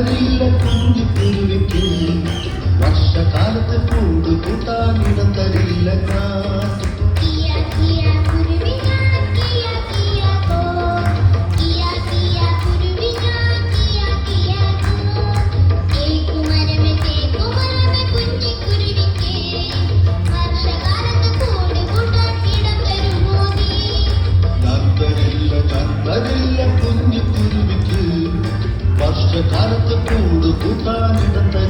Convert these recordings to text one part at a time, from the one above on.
Maria, cão de Goodbye, goodbye.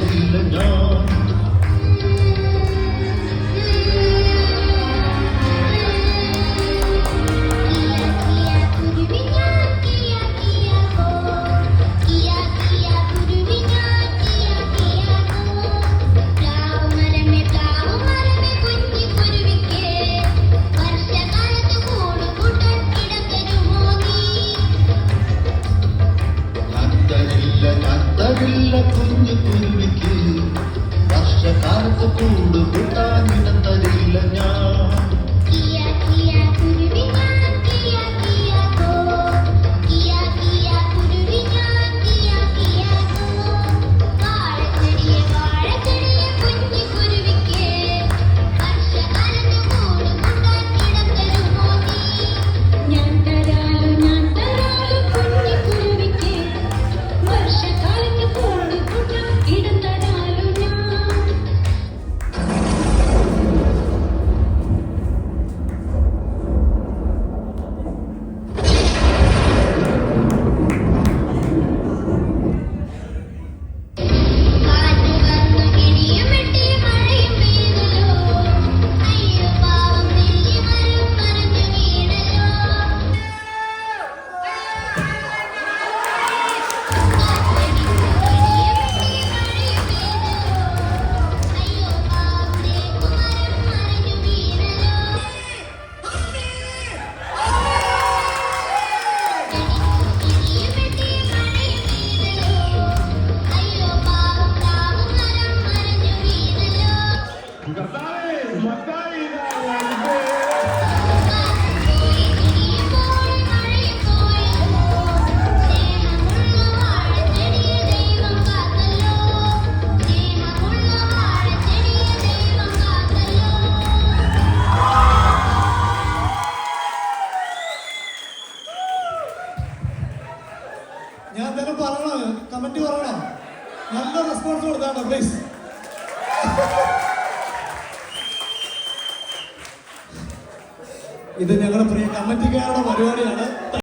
കുഞ്ഞു കുഞ്ഞിക്ക് വർഷകാലത്ത് കൂടുകൂട്ടാനിടം തരില്ല ഞാൻ ഞാൻ തന്നെ പറയണോ? കമന്റ് പറയണോ? നല്ല റെസ്പോൺസ് കൊടുത്താണ്ടോ പ്ലീസ് ഇത് ഞങ്ങളുടെ പ്രിയ കമ്മിറ്റിക്കാരുടെ പരിപാടിയാണ്.